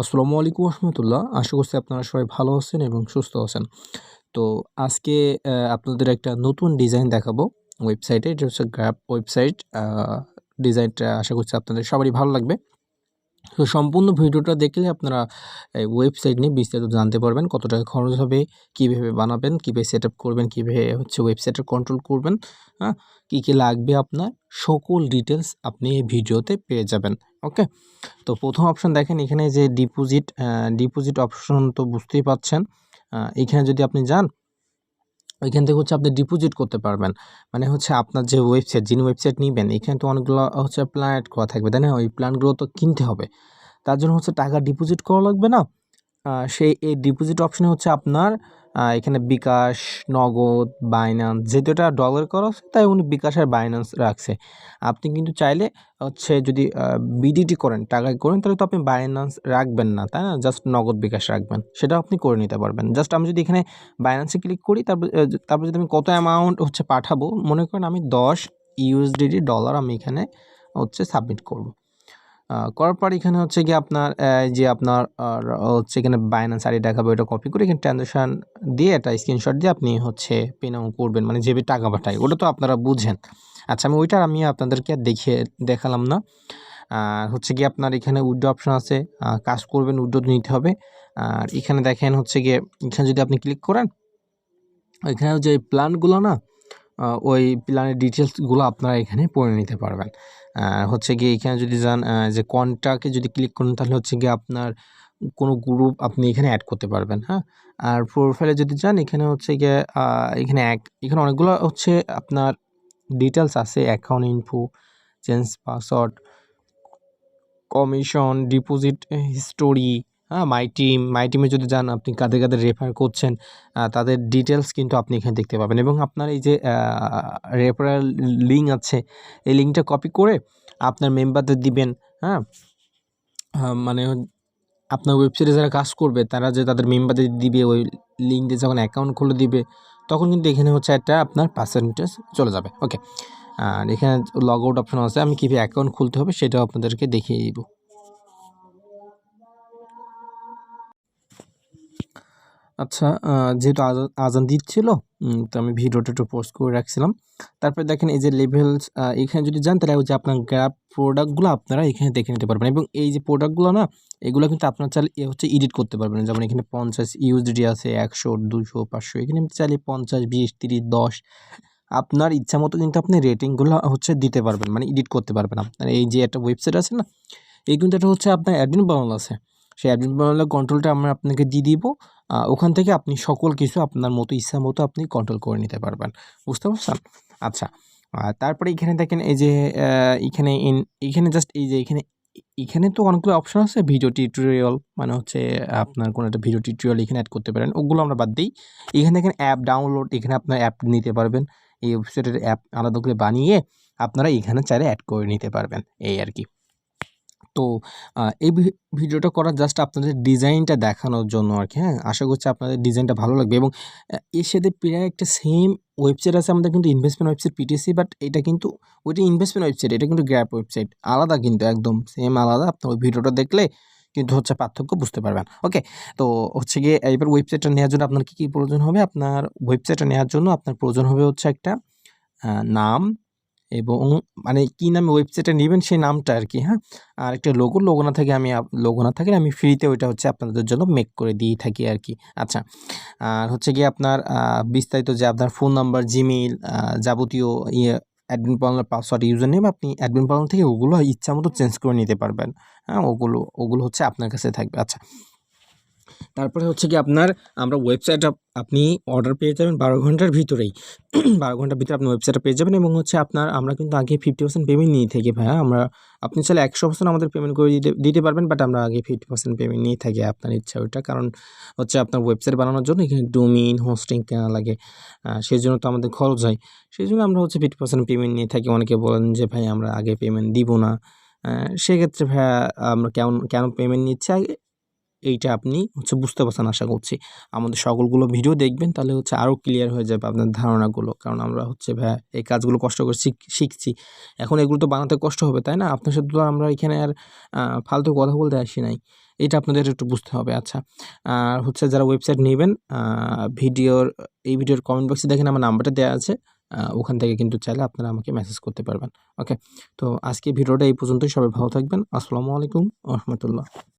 আসসালামু আলাইকুম রহমতুল্লাহ আশা করছি আপনারা সবাই ভালো আছেন এবং সুস্থ আছেন। তো আজকে আপনাদের একটা নতুন ডিজাইন দেখাবো ওয়েবসাইটে। এটা হচ্ছে গ্র্যাপ ওয়েবসাইট ডিজাইনটা আশা করছি আপনাদের সবারই ভালো লাগবে। তো সম্পূর্ণ ভিডিওটা দেখলে আপনারা ওয়েবসাইট নিয়ে বিস্তারিত জানতে পারবেন কত টাকা খরচ হবে, কীভাবে বানাবেন, কীভাবে সেট করবেন, কীভাবে হচ্ছে ওয়েবসাইটটা কন্ট্রোল করবেন হ্যাঁ কী কী লাগবে আপনার, সকল ডিটেলস আপনি এই ভিডিওতে পেয়ে যাবেন ওকে তো প্রথম অপশন দেখেন, এখানে যে ডিপোজিট ডিপোজিট অপশন তো বুঝতেই পাচ্ছেন এখানে যদি আপনি যান ওইখান থেকে হচ্ছে আপনি ডিপোজিট করতে পারবেন। মানে হচ্ছে আপনার যে ওয়েবসাইট যিনি ওয়েবসাইট নেবেন, এখানে তো অনেকগুলো হচ্ছে প্ল্যান করা থাকবে, তাই না? ওই প্ল্যানগুলো তো কিনতে হবে। তার জন্য হচ্ছে টাকা ডিপোজিট করা লাগবে না। সেই এই ডিপোজিট অপশানে হচ্ছে আপনার এখানে বিকাশ, নগদ বাইন্যান্স যেহেতু এটা ডলার করা আছে তাই উনি বিকাশ আর বাইন্যান্স রাখছে। আপনি কিন্তু চাইলে হচ্ছে যদি বিডিটি করেন টাকায় করেন, তাহলে তো আপনি বাইন্যান্স রাখবেন না, তাই না? জাস্ট নগদ বিকাশ রাখবেন সেটা আপনি করে নিতে পারবেন। জাস্ট আমি যদি এখানে বাইন্যান্সে ক্লিক করি, তারপর তারপর যদি আমি কত অ্যামাউন্ট হচ্ছে পাঠাবো, মনে করেন আমি দশ ইউএসডিডি ডলার আমি এখানে হচ্ছে সাবমিট করব। করার পর এখানে হচ্ছে গিয়ে আপনার যে আপনার হচ্ছে এখানে বাইন্যান্স আইডি দেখাবে ওটা কপি করে এখানে ট্রানজাকশান দিয়ে একটা স্ক্রিনশট দিয়ে আপনি হচ্ছে পেনাও করবেন মানে যেভাবে টাকা পাঠায়, ওটা তো আপনারা বুঝেন। আচ্ছা আমি ওইটা আমি আপনাদেরকে দেখিয়ে, দেখালাম না। আর হচ্ছে গিয়ে আপনার এখানে উইড্রো অপশান আছে কাজ করবেন, উইড্রো নিতে হবে। আর এখানে দেখেন হচ্ছে গিয়ে, এখানে যদি আপনি ক্লিক করেন, এখানে যে প্ল্যানগুলো না ওই প্ল্যানের ডিটেলসগুলো আপনারা এখানে পড়ে নিতে পারবেন। হচ্ছে গিয়ে এখানে যদি যান যে কন্টাকে যদি ক্লিক করেন, তাহলে হচ্ছে গিয়ে আপনার কোনো গ্রুপ আপনি এখানে অ্যাড করতে পারবেন হ্যাঁ? আর প্রোফাইলে যদি যান, এখানে হচ্ছে গিয়ে এখানে এক, এখানে অনেকগুলো হচ্ছে আপনার ডিটেলস আছে account info change password commission deposit history হ্যাঁ মাই টিম মাই টিমে যদি যান, আপনি কাদের কাদের রেফার করছেন তাদের ডিটেলস কিন্তু আপনি এখানে দেখতে পাবেন। এবং আপনার এই যে রেফারেল লিঙ্ক আছে, এই লিঙ্কটা কপি করে আপনার মেম্বারদের দিবেন হ্যাঁ? মানে আপনার ওয়েবসাইটে যারা কাজ করবে, তারা যে তাদের মেম্বারদের দিবে, ওই লিঙ্ক দিয়ে যখন অ্যাকাউন্ট খুলে দিবে, তখন কিন্তু এখানে হচ্ছে একটা আপনার পার্সেন্টেজ চলে যাবে। ওকে আর এখানে লগ আউট অপশন আছে, আমি কীভাবে অ্যাকাউন্ট খুলতে হবে সেটাও আপনাদেরকে দেখিয়ে দিব। আচ্ছা যেহেতু আজান দিচ্ছিল তো আমি ভিডিওটা একটু পোস্ট করে রাখছিলাম। তারপরে দেখেন এই যে লেভেলস এখানে যদি যান, তাহলে যে আপনার গ্রাফ প্রোডাক্টগুলো আপনারা এখানে দেখে নিতে পারবেন। এবং এই যে প্রোডাক্টগুলো না, এগুলো কিন্তু আপনার চাইলে হচ্ছে এডিট করতে পারবেন। যেমন এখানে পঞ্চাশ ইউএসডি আছে, একশো, দুশো, পাঁচশো, এখানে আপনি চাইলে পঞ্চাশ, বিশ, তিরিশ, দশ, আপনার ইচ্ছা মতো কিন্তু আপনি রেটিংগুলো হচ্ছে দিতে পারবেন মানে এডিট করতে পারবেন আপনার এই যে একটা ওয়েবসাইট আছে না, এই কিন্তু এটা হচ্ছে আপনার অ্যাডমিন বানানো আছে। সেই অ্যাডমিন বানানোর কন্ট্রোলটা আমরা আপনাকে দিয়ে দিব ওখান থেকে আপনি সকল কিছু আপনার মতো ইচ্ছা মতো আপনি কন্ট্রোল করে নিতে পারবেন। বুঝতে পারছেন? আচ্ছা তারপরে এখানে দেখেন এই যে এখানে ইন- এখানে জাস্ট এই যে, এখানে এখানে তো অনেকগুলো অপশন আছে ভিডিও টিউটোরিয়াল মানে হচ্ছে আপনার কোনো একটা ভিডিও টিউটোরিয়াল এখানে অ্যাড করতে পারেন, ওগুলো আমরা বাদ দিই। এখানে দেখেন অ্যাপ ডাউনলোড এখানে আপনার অ্যাপ নিতে পারবেন। এই ওয়েবসাইটের অ্যাপ আলাদা করে বানিয়ে আপনারা এখানে চাইলে অ্যাড করে নিতে পারবেন, এই আর কি। তো এই ভিডিওটা করা জাস্ট আপনাদের ডিজাইনটা দেখানোর জন্য আর কি হ্যাঁ? আশা করছি আপনাদের ডিজাইনটা ভালো লাগবে এবং এর সাথে প্রায় একটা সেম ওয়েবসাইট আছে আমাদের কিন্তু ইনভেস্টমেন্ট ওয়েবসাইট পিটিসি বাট এটা কিন্তু, ওইটা ইনভেস্টমেন্ট ওয়েবসাইট এটা কিন্তু গ্র্যাপ ওয়েবসাইট আলাদা কিন্তু একদম সেম আলাদা। আপনার ওই ভিডিওটা দেখলে কিন্তু হচ্ছে পার্থক্য বুঝতে পারবেন। ওকে তো হচ্ছে গিয়ে এবার ওয়েবসাইটটা নেওয়ার জন্য আপনার কী কী প্রয়োজন হবে? আপনার ওয়েবসাইটটা নেওয়ার জন্য আপনার প্রয়োজন হবে হচ্ছে একটা নাম এবং মানে কী নামে ওয়েবসাইটে নেবেন সেই নামটা আর কি হ্যাঁ? আর একটা লোগো লোগো না থাকে আমি লোগো না থাকে আমি ফ্রিতে ওইটা হচ্ছে আপনাদের জন্য মেক করে দিয়ে থাকি আর কি আচ্ছা আর হচ্ছে গিয়ে আপনার বিস্তারিত যে আপনার ফোন নাম্বার জিমেইল যাবতীয় ইয়ে অ্যাডমিন পালনের পাসওয়ার্ড ইউজার নেম আপনি অ্যাডমিন পালন থেকে ওগুলো ইচ্ছা মতো চেঞ্জ করে নিতে পারবেন। হ্যাঁ ওগুলো ওগুলো হচ্ছে আপনার কাছে থাকবে। আচ্ছা তারপরে হচ্ছে কি আপনার, আমরা ওয়েবসাইট আপনি অর্ডার পেয়ে যাবেন বারো ঘণ্টার ভিতরেই। বারো ঘণ্টার ভিতরে আপনি ওয়েবসাইটটা পেয়ে যাবেন এবং হচ্ছে আপনার, আমরা কিন্তু আগে ফিফটি পার্সেন্ট পেমেন্ট নিয়ে থাকি ভাইয়া। আমরা, আপনি চাইলে একশো পার্সেন্ট আমাদের পেমেন্ট করে দিতে দিতে পারবেন বাট আমরা আগে ফিফটি পার্সেন্ট পেমেন্ট নিয়ে থাকি আপনার ইচ্ছা ওইটা। কারণ হচ্ছে আপনার ওয়েবসাইট বানানোর জন্য এখানে ডোমিন হোস্টিং কেনা লাগে সেই জন্য তো আমাদের খরচ হয়। সেই জন্য আমরা হচ্ছে ফিফটি পার্সেন্ট পেমেন্ট নিয়ে থাকি। অনেকে বলেন যে, ভাই, আমরা আগে পেমেন্ট দিব না। সেক্ষেত্রে ভাইয়া আমরা কেমন, কেন পেমেন্ট নিচ্ছি? আগে এইটা আপনি হচ্ছে বুঝতে পারছেন আশা করছি। আমাদের সকলগুলো ভিডিও দেখবেন, তাহলে হচ্ছে আরও ক্লিয়ার হয়ে যাবে আপনার ধারণাগুলো। কারণ আমরা হচ্ছে ভ্যা এই কাজগুলো কষ্ট করে শিখছি। এখন এগুলো তো বানাতে কষ্ট হবে, তাই না? আপনার সাথে তো আমরা এখানে আর ফালতু কথা বলতে আসি নাই। এটা আপনাদের একটু বুঝতে হবে। আচ্ছা আর হচ্ছে যারা ওয়েবসাইট নেবেন ভিডিওর, এই ভিডিওর কমেন্ট বক্সে দেখেন আমার নাম্বারটা দেওয়া আছে। ওখান থেকে কিন্তু চাইলে আপনারা আমাকে মেসেজ করতে পারবেন। ওকে তো আজকে ভিডিওটা এই পর্যন্তই। সবাই ভালো থাকবেন। আসসালামু আলাইকুম রহমতুল্লাহ।